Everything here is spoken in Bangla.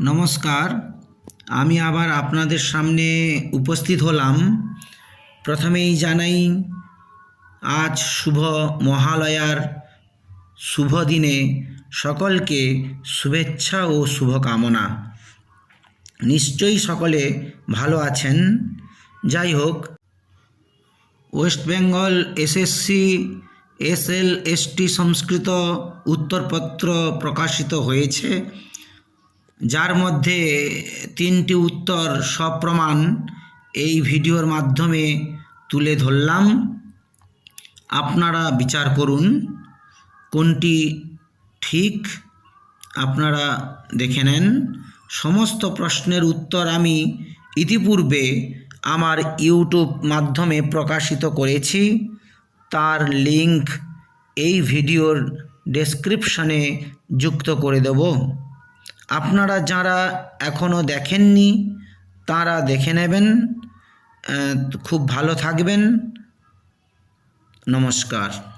নমস্কার, আমি আবার আপনাদের সামনে উপস্থিত হলাম। প্রথমেই জানাই, আজ শুভ মহালয়ার শুভ দিনে সকলকে শুভেচ্ছা ও শুভকামনা। নিশ্চয়ই সকলে ভালো আছেন। যাই হোক, West Bengal SSC SLST Sanskrit উত্তরপত্র প্রকাশিত হয়েছে। যার মধ্যে তিনটি উত্তর সপ্রমাণ এই ভিডিওর মাধ্যমে তুলে ধরলাম। আপনারা বিচার করুন, কোনটি ঠিক আপনারা দেখে নেন। সমস্ত প্রশ্নের উত্তর আমি ইতিপূর্বে আমার ইউটিউব মাধ্যমে প্রকাশিত করেছি। তার লিংক এই ভিডিওর ডেসক্রিপশনে যুক্ত করে দেব। আপনারা যারা এখনও দেখেননি তারা দেখে নেবেন। খুব ভালো থাকবেন। নমস্কার।